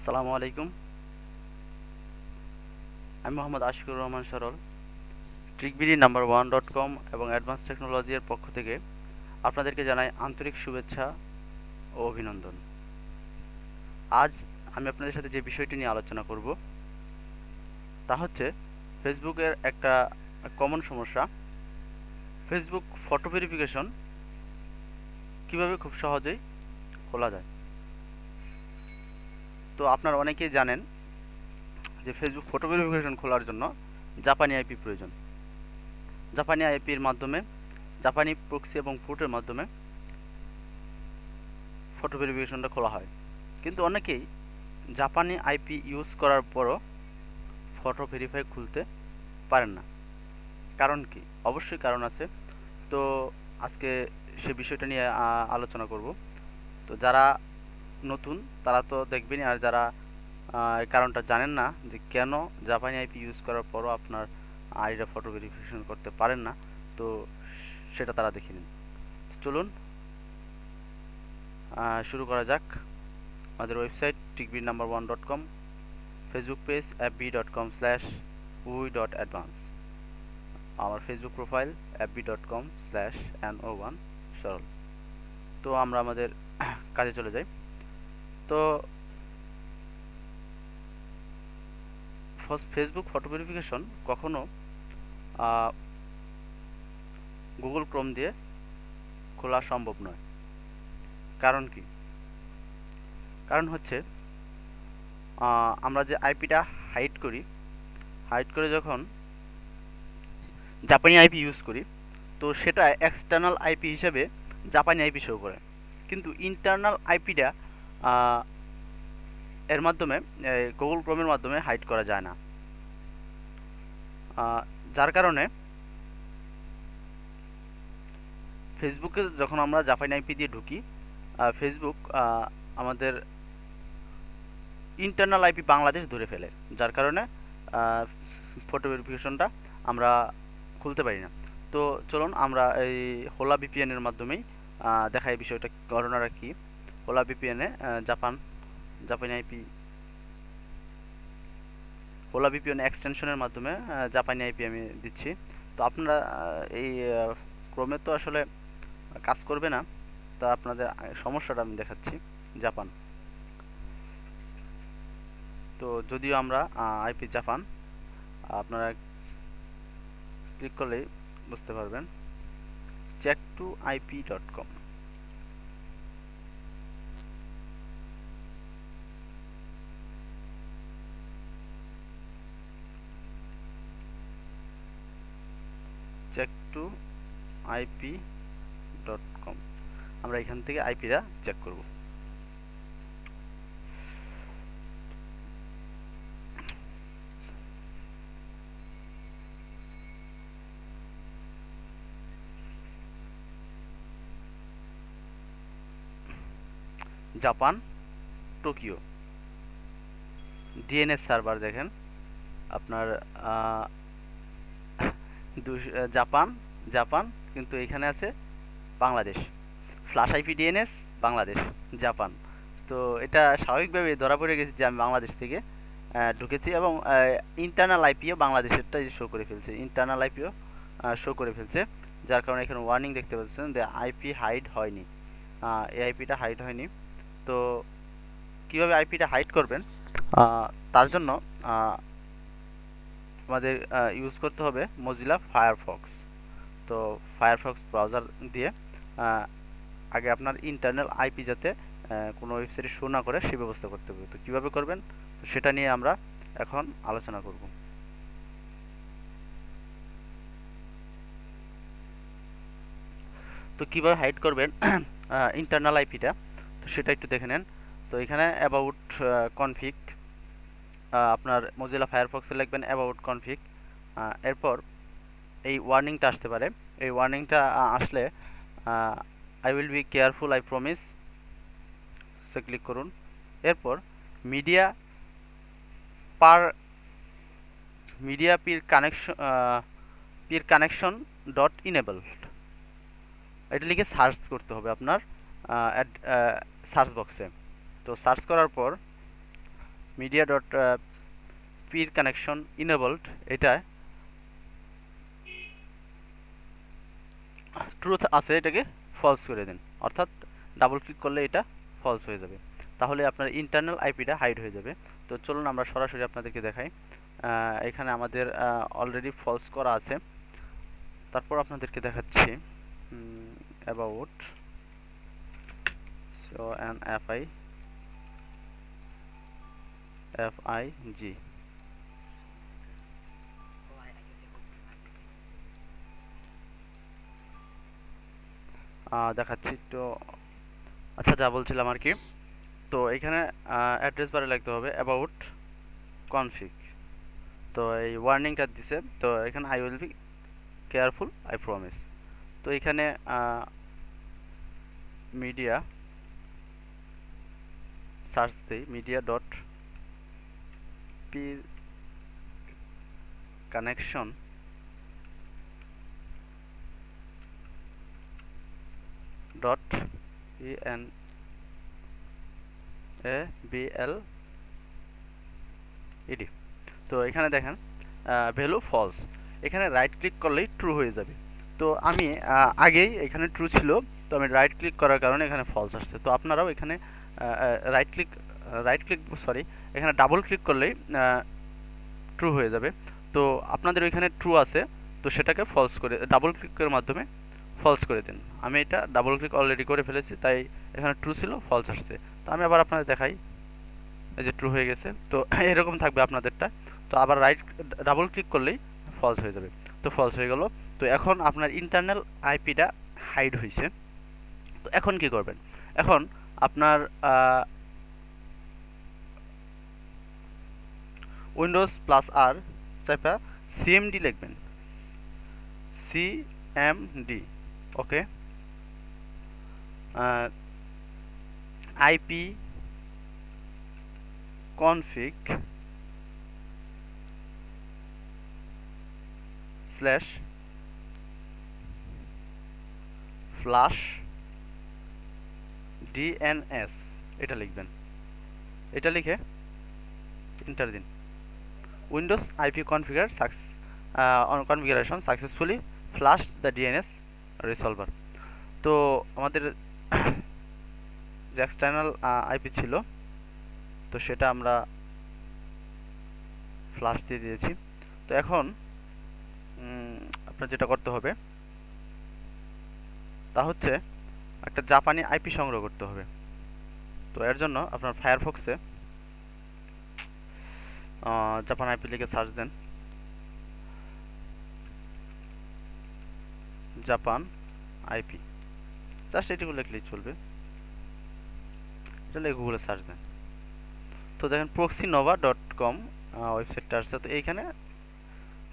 আসসালামু আলাইকুম। আমি Mohammad Ashikur Rahman Saral TrickBD number one dot com এবং অ্যাডভান্স টেকনোলজির পক্ষ থেকে আপনাদেরকে জানাই আন্তরিক শুভেচ্ছা ও অভিনন্দন। আজ আমি আপনাদের সাথে যে বিষয়টি নিয়ে আলোচনা করব, তা হচ্ছে ফেসবুকের একটা কমন সমস্যা। ফেসবুক ফটো ভেরিফিকেশন কীভাবে খুব সহজেই খোলা যায়? তো আপনারা অনেকেই জানেন যে ফেসবুক ফটো ভেরিফিকেশন খোলার জন্য জাপানি আইপি প্রয়োজন। জাপানি আইপির মাধ্যমে জাপানি প্রক্সি এবং পোর্টের মাধ্যমে ফটো ভেরিফিকেশনটা খোলা হয়। কিন্তু অনেকেই জাপানি আইপি ইউজ করার পরও ফটো ভেরিফাই খুলতে পারেন না। কারণ কি? অবশ্যই কারণ আছে। তো আজকে সে বিষয়টা নিয়ে আলোচনা করব। তো যারা নতুন, তারা তো দেখবেনই। আর যারা এই কারণটা জানেন না যে কেন জাপানি আইপি ইউজ করার পরও আপনার আইডিটা ফটো ভেরিফিকেশন করতে পারেন না, তো সেটা তারা দেখে নিন। চলুন শুরু করা যাক। আমাদের website TrickBD number one dot com Facebook page app B dot com slash we dot advance আমার Facebook profile app B dot com slash N O one Saral. তো আমরা আমাদের কাজে চলে যাই। তো ফেসবুক ফটো ভেরিফিকেশন কখনো গুগল ক্রোম দিয়ে খোলা সম্ভব নয়। কারণ কি? কারণ হচ্ছে আমরা যে আইপিটা হাইড করি হাইড করে যখন জাপানি আইপি ইউজ করি, তো সেটা এক্সটার্নাল আইপি হিসেবে জাপানি আইপি শো করে। কিন্তু ইন্টারনাল আইপিটা এর মাধ্যমে গুগল ক্রোমের মাধ্যমে হাইড করা যায় না। যার কারণে ফেসবুকে যখন আমরা জাপানি আইপি দিয়ে ঢুকি ফেসবুক আমাদের ইন্টারনাল আইপি বাংলাদেশ ধরে ফেলে। যার কারণে ফটো ভেরিফিকেশনটা আমরা খুলতে পারি না। তো চলুন, আমরা এই হোলা ভিপিএনের মাধ্যমেই দেখাই বিষয়টা, ঘটনাটা কি। হোলা ভিপিএনে Japan Japanese IP Hola VPN এক্সটেনশনের মাধ্যমে জাপানি আইপি আমি দিচ্ছি। তো আপনারা এই ক্রমে তো আসলে কাজ করবে না, তা আপনাদের সমস্যাটা আমি দেখাচ্ছি জাপান তো যদিও আমরা আইপি জাপান আপনারা ক্লিক করলেই বুঝতে পারবেন। Check to IP dot com check to IP dot com আমরা এখান থেকে আইপিটা চেক করব। Japan, Tokyo. ডিএনএস সার্ভার দেখেন। আপনার জাপান জাপান, কিন্তু এখানে আছে Bangladesh. Flush IP DNS Bangladesh, Japan. তো এটা স্বাভাবিকভাবে ধরা পড়ে গেছে যে আমি বাংলাদেশ থেকে ঢুকেছি এবং ইন্টারনাল আইপিও বাংলাদেশেরটাই শো করে ফেলছে। ইন্টারনাল আইপিও শো করে ফেলছে। যার কারণে এখানে ওয়ার্নিং দেখতে পাচ্ছেন যে আইপি হাইড হয়নি। এই আইপিটা হাইড হয়নি। তো কীভাবে আইপিটা হাইড করবেন? তার জন্য আমাদের ইউজ করতে হবে মজিলা ফায়ারফক্স তো ফায়ারফক্স ব্রাউজার দিয়ে আগে আপনার ইন্টারনাল আইপি যাতে কোনো ওয়েবসাইটে শো না করে সে ব্যবস্থা করতে হবে। তো কীভাবে করবেন? সেটা নিয়ে আমরা এখন আলোচনা করব। তো কীভাবে হাইড করবেন? ইন্টারনাল আইপিটা তো সেটা একটু দেখে নেন। তো এখানে অ্যাবাউট কনফিগ আপনার মজিলা ফায়ারফক্সে লিখবেন অ্যাবাউট কনফিগ এরপর এই ওয়ার্নিংটা আসতে পারে। এই ওয়ার্নিংটা আসলে I will be careful I promise say click করুন। এরপর media peer media peer connection peer connection dot enabled এটা লিখে সার্চ করতে হবে আপনার সার্চ বক্সে তো সার্চ করার পর media dot peer connection enabled এটা ট্রুথ আছে, এটাকে ফলস করে দিন। অর্থাৎ ডাবল ক্লিক করলে এটা ফলস হয়ে যাবে। তাহলে আপনার ইন্টারনাল আইপিটা হাইড হয়ে যাবে। তো চলুন আমরা সরাসরি আপনাদেরকে দেখাই। এখানে আমাদের অলরেডি ফলস করা আছে। তারপর আপনাদেরকে দেখাচ্ছি about so an F I F I G দেখাচ্ছি তো। আচ্ছা যা বলছিলাম আর কি। তো এখানে অ্যাড্রেস বারে লিখতে হবে অ্যাবাউট কনফিগ তো এই ওয়ার্নিংটা দিছে। তো এখানে I will be careful I promise তো এখানে মিডিয়া সার্চ দিই media dot P connection dot E N A B L E D তো এখানে দেখেন ভ্যালু ফলস এখানে রাইট ক্লিক করলেই ট্রু হয়ে যাবে। তো আমি আগেই এখানে ট্রু ছিল, তো আমি রাইট ক্লিক করার কারণে এখানে ফলস আসছে। তো আপনারাও এখানে right click right click sorry এখানে ডাবল ক্লিক করলেই ট্রু হয়ে যাবে। তো আপনাদের ওইখানে ট্রু আছে, তো সেটাকে ফলস করে ডাবল ক্লিকের মাধ্যমে ফলস করে দিন। আমি এটা ডাবল ক্লিক অলরেডি করে ফেলেছি, তাই এখানে ট্রু ছিল ফলস আসছে। তো আমি আবার আপনাদের দেখাই, এই যে ট্রু হয়ে গেছে। তো এরকম থাকবে আপনাদেরটা। তো আবার রাইট ডাবল ক্লিক করলেই ফলস হয়ে যাবে। তো ফলস হয়ে গেল। তো এখন আপনার ইন্টারনাল আইপিটা হাইড হয়েছে। তো এখন কি করবেন? এখন আপনার উইন্ডোজ প্লাস আর, চাইপা সিএমডি লিখবেন। CMD okay? IP config slash flush DNS এটা লিখবেন। এটা লিখে এন্টার দিন। Windows IP configure sucks configuration successfully flush the DNS resolver তো আমাদের যে এক্সটার্নাল আইপি ছিল, তো সেটা আমরা ফ্লাশ দিয়ে দিয়েছি। তো এখন আপনার যেটা করতে হবে, তা হচ্ছে একটা জাপানি আইপি সংগ্রহ করতে হবে। তো এর জন্য আপনার ফায়ারফক্সে জাপান আইপি লিখে সার্চ দেন। Japan IP. জাস্ট এটিগুলো লিখলেই চলবে। এটা গুগলে সার্চ দেন। তো দেখেন প্রক্সি নোভা ডট কম ওয়েবসাইটটা আসছে। তো এইখানে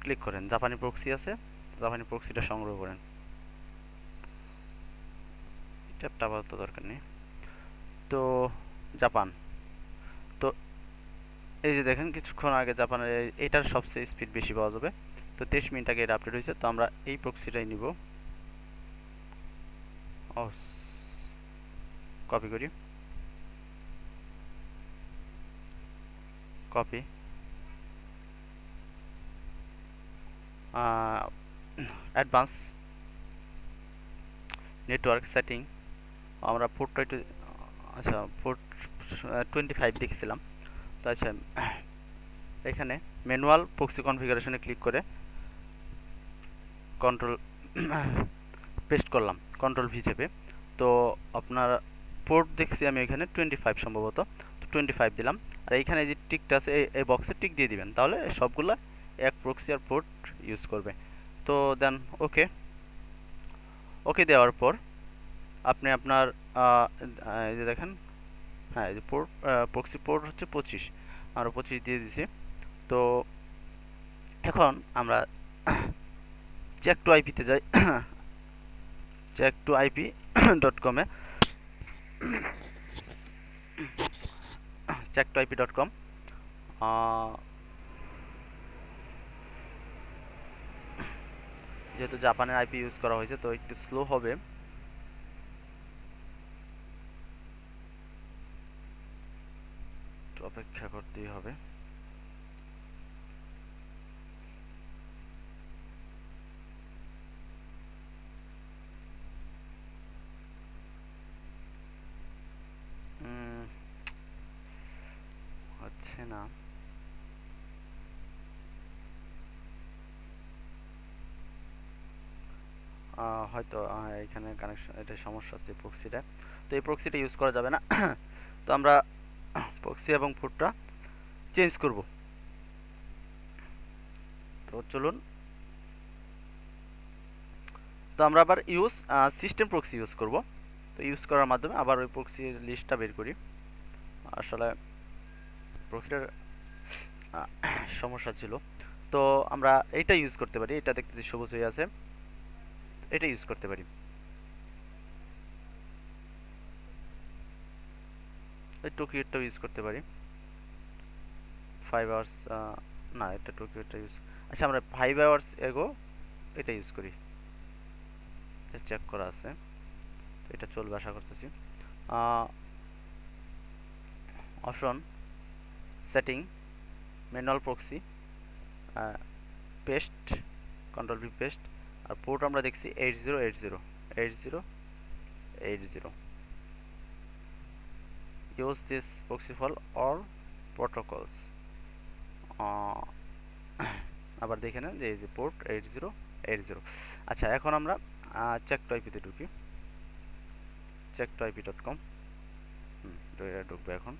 ক্লিক করেন। জাপানি প্রক্সি আছে। জাপানি প্রক্সিটা সংগ্রহ করেন। ট্যাপটা আপাতত দরকার নেই। তো জাপান। এই যে দেখেন, কিছুক্ষণ আগে জাপানের এটার সবচেয়ে স্পিড বেশি পাওয়া যাবে। তো তেইশ মিনিট আগে এটা আপডেট হয়েছে, তো আমরা এই প্রক্সিটাই নিব। কপি করি। কপি অ্যাডভান্স নেটওয়ার্ক সেটিং আমরা পোর্ট একটু আচ্ছা পোর্ট টোয়েন্টি ফাইভ দেখেছিলাম। তো এখানে ম্যানুয়াল প্রক্সি কনফিগারেশনে ক্লিক করে কন্ট্রোল পেস্ট করলাম কন্ট্রোল চেপে। তো আপনার পোর্ট দেখছি আমি এখানে টোয়েন্টি ফাইভ সম্ভবত। তো টোয়েন্টি ফাইভ দিলাম। আর এইখানে যে টিকটা আছে, এই বক্সে টিক দিয়ে দিবেন। তাহলে সবগুলো এক প্রক্সি আর পোর্ট ইউজ করবে। তো দেন ওকে ওকে দেওয়ার পর আপনি আপনার দেখেন হ্যাঁ এই যে পোর্ট প্রক্সি পোর্ট হচ্ছে পঁচিশ আমরা পঁচিশ দিয়ে দিছি। তো এখন আমরা চেক টু আইপিতে যাই। চেক টু আইপি ডট কমে check two IP dot com যেহেতু জাপানের আইপি ইউজ করা হয়েছে, তো একটু স্লো হবে একটু অপেক্ষা করতেই হবে। হচ্ছে না। হয়তো এখানে কানেকশন এটা সমস্যা আছে প্রক্সিটা তো এই প্রক্সিটা ইউজ করা যাবে না। তো আমরা প্রক্সি এবং ফুটটা চেঞ্জ করব। তো চলুন। তো আমরা আবার ইউজ সিস্টেম প্রক্সি ইউজ করব। তো ইউজ করার মাধ্যমে আবার ওই প্রক্সি লিস্টটা বের করি। আসলে প্রক্সিটার সমস্যা ছিল। তো আমরা এইটা ইউজ করতে পারি। এটা দেখতেছি সবুজ হয়ে আছে। এটা ইউজ করতে পারি। ওই টোকিওটাও ইউজ করতে পারি। ফাইভ আওয়ার্স না, এটা টোকিওটা ইউজ আচ্ছা আমরা ফাইভ আওয়ার্স এগো এটা ইউজ করি। চেক করা আছে। তো এটা চলবে আশা করতেছি। Option setting manual proxy paste control V paste আর পোর্ট আমরা দেখছি eight zero eight zero eight zero eight zero use this proxy for all protocols আবার দেখে নেন যে এই যে port eight zero eight zero আচ্ছা এখন আমরা চেক টু আইপিতে ঢুকি। Check two IP dot com ঢুকবে এখন।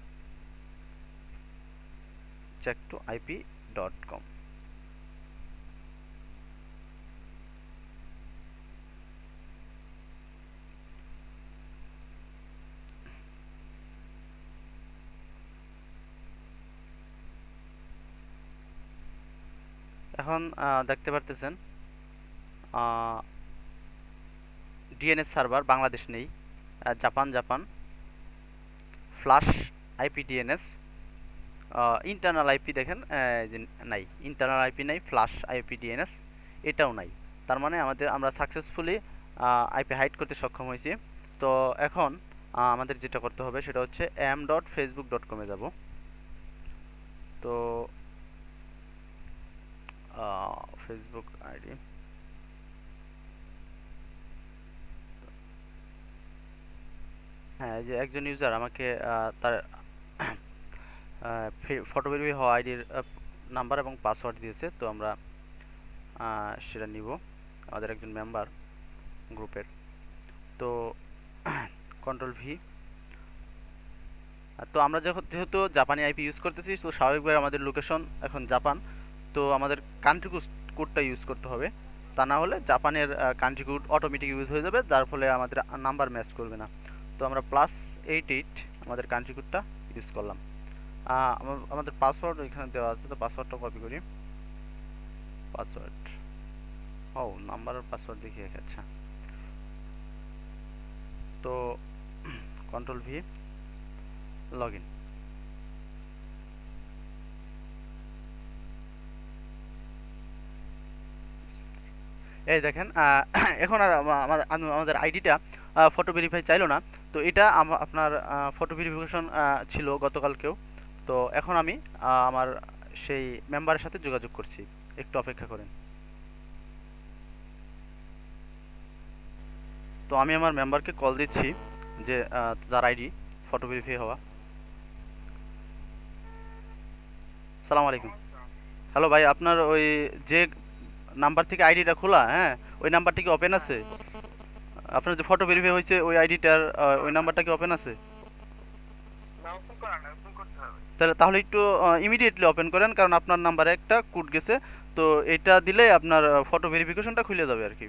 Check two IP dot com এখন দেখতে পারতেছেন ডিএনএস সার্ভার বাংলাদেশ নেই Japan Japan, flush IP DNS internal IP দেখেন যে নাই ইন্টারনাল আইপি নাই, ফ্লাশ আইপি ডিএনএস, এটাও নাই, তার মানে আমাদের, আমরা সাকসেসফুলি আইপি হাইড করতে সক্ষম হয়েছি, তো এখন আমাদের যেটা করতে হবে সেটা হচ্ছে এম ডট ফেসবুক ডট কমে যাব, তো ফেসবুক আইডি। হ্যাঁ যে একজন ইউজার আমাকে তার ফটোগ্রাফি হওয়া আইডির নাম্বার এবং পাসওয়ার্ড দিয়েছে, তো আমরা সেটা নিব। আমাদের একজন মেম্বার গ্রুপের তো কন্ট্রোল ভি তো আমরা যেহেতু জাপানি আইপি ইউজ করতেছি, তো স্বাভাবিকভাবে আমাদের লোকেশন এখন জাপান তো আমাদের কান্ট্রি কোডটা ইউজ করতে হবে। তা না হলে জাপানের কান্ট্রি কোড অটোমেটিক ইউজ হয়ে যাবে, যার ফলে আমাদের নাম্বার ম্যাচ করবে না। তো আমরা প্লাস এইট এইট আমাদের কান্ট্রি কোডটা ইউজ করলাম। আমাদের পাসওয়ার্ড এখানে দেওয়া আছে, তো পাসওয়ার্ডটা কপি করি। পাসওয়ার্ড ও নাম্বার পাসওয়ার্ড দেখিয়ে আচ্ছা। তো কন্ট্রোল ভি লগ ইন এই দেখেন এখন আর আমাদের আইডিটা ফটো ভেরিফাই চাইলো না। তো এটা আপনার ফটো ভেরিফিকেশন ছিল গতকালকেও। তো এখন আমি আমার সেই মেম্বারের সাথে যোগাযোগ করছি। একটু অপেক্ষা করেন। তো আমি আমার মেম্বারকে কল দিচ্ছি যে যার আইডি ফটো ভেরিফাই হওয়া। সালাম আলাইকুম। হ্যালো ভাই, আপনার ওই যে নাম্বার থেকে আইডিটা খোলা হ্যাঁ? ওই নাম্বারটা কি ওপেন আছে? আপনার যে ফটো ভেরিফাই হয়েছে, ওই আইডিটার ওই নাম্বারটা কি ওপেন আছে? তাহলে একটু ইমিডিয়েটলি ওপেন করেন, কারণ আপনার নাম্বারে একটা কোড গেছে। তো এটা দিলে আপনার ফটো ভেরিফিকেশনটা খুলে যাবে আর কি।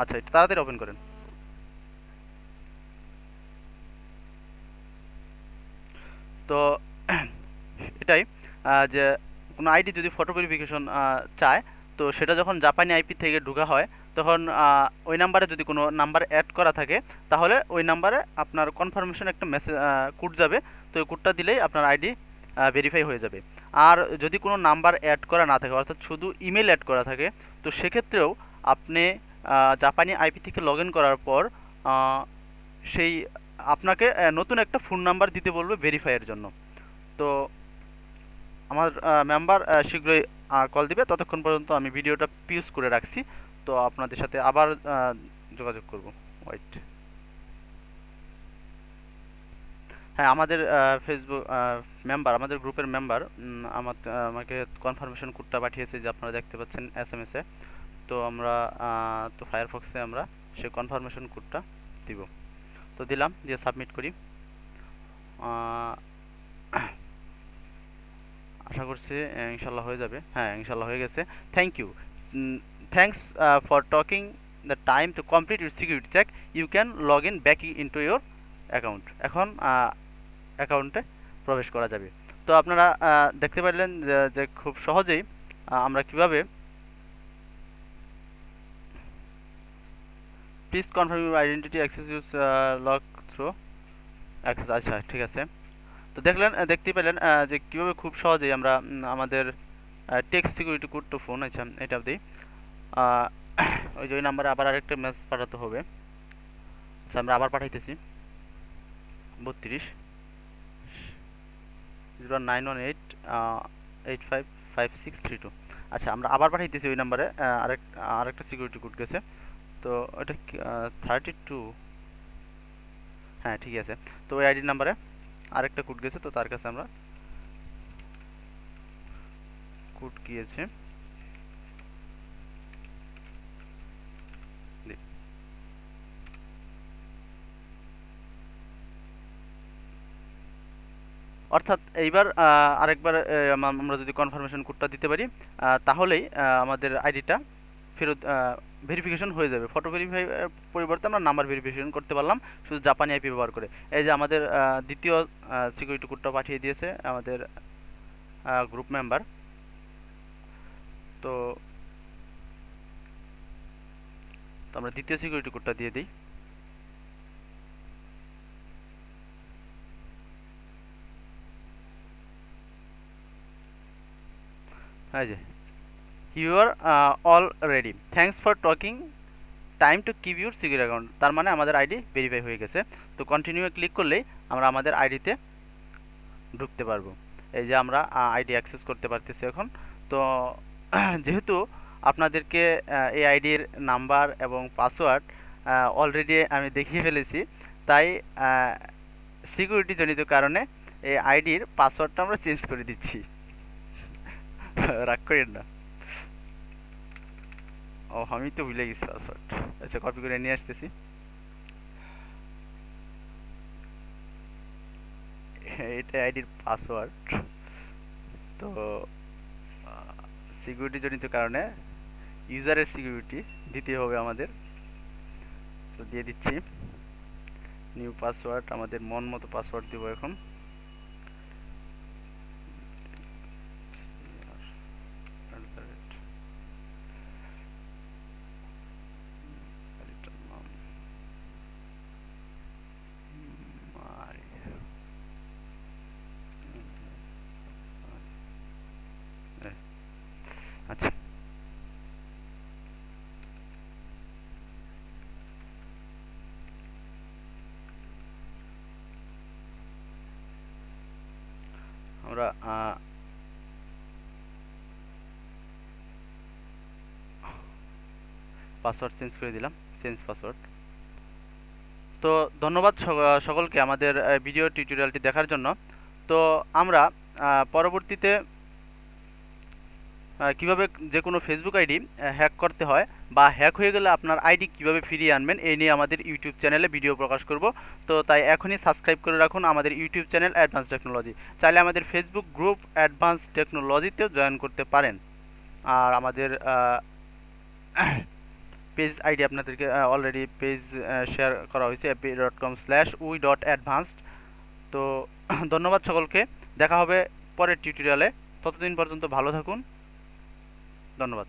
আচ্ছা একটু তাড়াতাড়ি ওপেন করেন। তো, এটাই যে কোনো আইডি যদি ফটো ভেরিফিকেশন চায়, তো সেটা যখন জাপানি আইপি থেকে ঢোকা হয়, তখন ওই নাম্বারে যদি কোনো নাম্বার অ্যাড করা থাকে, তাহলে ওই নাম্বারে আপনার কনফার্মেশন একটা মেসেজ কোড যাবে, তো ওই কোডটা দিলেই আপনার আইডি ভেরিফাই হয়ে যাবে। আর যদি কোনো নাম্বার অ্যাড করা না থাকে, অর্থাৎ শুধু ইমেল অ্যাড করা থাকে, তো সেক্ষেত্রেও আপনি জাপানি আইপি থেকে লগ করার পর সেই আপনাকে নতুন একটা ফোন নাম্বার দিতে বলবে ভেরিফাইয়ের জন্য। তো আমার মেম্বার শীঘ্রই কল দিবে। ততক্ষণ পর্যন্ত আমি ভিডিওটা পিউজ করে রাখছি। তো আপনাদের সাথে আবার যোগাযোগ করব। ওয়াইট হ্যাঁ আমাদের ফেসবুক মেম্বার আমাদের গ্রুপের মেম্বার আমার আমাকে কনফার্মেশন কোডটা পাঠিয়েছে যে আপনারা দেখতে পাচ্ছেন এস এম এসে তো আমরা তো ফায়ারফক্সে আমরা সেই কনফার্মেশন কোডটা দিব। তো দিলাম, দিয়ে সাবমিট করি। আশা করছি ইনশাল্লাহ হয়ে যাবে। হ্যাঁ ইনশাল্লাহ হয়ে গেছে। Thank you thanks for talking the time to complete your security check you can log in back into your account এখন অ্যাকাউন্টে প্রবেশ করা যাবে। তো আপনারা দেখতে পারলেন যে যে খুব সহজেই আমরা কীভাবে please confirm your identity access use lock through access আচ্ছা ঠিক আছে। তো দেখলেন দেখতে পেলেন যে কীভাবে খুব সহজেই আমরা আমাদের text security code to phone আছে এটা দিই ওই যে ওই নাম্বারে আবার আরেকটা মেসেজ পাঠাতে হবে। আচ্ছা আমরা আবার পাঠাইতেছি। বত্রিশ, zero nine one eight eight five five six three two আচ্ছা আমরা আবার পাঠাইতেছি ওই নাম্বারে আরেক, আরেকটা সিকিউরিটি কোড গেছে। তো ওটা থার্টি টু হ্যাঁ ঠিক আছে। তো ওই আইডি নাম্বারে আরেকটা কোড গেছে, তো তার কাছে আমরা কোড গিয়েছে। অর্থাৎ এইবার আরেকবার আমরা যদি কনফার্মেশন কোডটা দিতে পারি তাহলেই আমাদের আইডিটা ফেরত ভেরিফিকেশন হয়ে যাবে। ফটো ভেরিফাই পরিবর্তে আমরা নাম্বার ভেরিফিকেশন করতে পারলাম, শুধু জাপানি আইপি ব্যবহার করে। এই যে আমাদের দ্বিতীয় সিকিউরিটি কোডটা পাঠিয়ে দিয়েছে আমাদের গ্রুপ মেম্বার তো আমরা দ্বিতীয় সিকিউরিটি কোডটা দিয়ে দিই। হ্যাঁ যে you are already thanks for talking time to keep your secure account তার মানে আমাদের আইডি ভেরিফাই হয়ে গেছে। তো কন্টিনিউ ক্লিক করলেই আমরা আমাদের আইডিতে ঢুকতে পারব। এই যে আমরা আইডি অ্যাক্সেস করতে পারতেছি এখন। তো যেহেতু আপনাদেরকে এই আইডির নাম্বার এবং পাসওয়ার্ড অলরেডি আমি দেখিয়ে ফেলেছি, তাই সিকিউরিটি জনিত কারণে এই আইডির পাসওয়ার্ডটা আমরা চেঞ্জ করে দিচ্ছি। রাগ করেন না। ও, আমি তো ভুলে গেছি পাসওয়ার্ড আচ্ছা কপি করে নিয়ে আসতেছি। এটা আইডির পাসওয়ার্ড তো সিকিউরিটি জনিত কারণে ইউজারের সিকিউরিটি দিতে হবে আমাদের। তো দিয়ে দিচ্ছি। নিউ পাসওয়ার্ড আমাদের মন মতো পাসওয়ার্ড দিব এখন আচ্ছা আমরা পাসওয়ার্ড চেঞ্জ করে দিলাম চেঞ্জ পাসওয়ার্ড তো ধন্যবাদ সকলকে আমাদের ভিডিও টিউটোরিয়ালটি দেখার জন্য। তো আমরা পরবর্তীতে কীভাবে যে কোনো ফেসবুক আইডি হ্যাক করতে হয় বা হ্যাক হয়ে গেলে আপনার আইডি কীভাবে ফিরিয়ে আনবেন, এই নিয়ে আমাদের ইউটিউব চ্যানেলে ভিডিও প্রকাশ করব। তো তাই এখনই সাবস্ক্রাইব করে রাখুন আমাদের ইউটিউব চ্যানেল অ্যাডভান্স টেকনোলজি চাইলে আমাদের ফেসবুক গ্রুপ অ্যাডভান্স টেকনোলজিতেও জয়েন করতে পারেন। আর আমাদের পেজ আইডি আপনাদেরকে অলরেডি পেজ শেয়ার করা হয়েছে AP dot com slash we dot advanced তো ধন্যবাদ সকলকে। দেখা হবে পরের টিউটোরিয়ালে ততদিন পর্যন্ত ভালো থাকুন। ধন্যবাদ।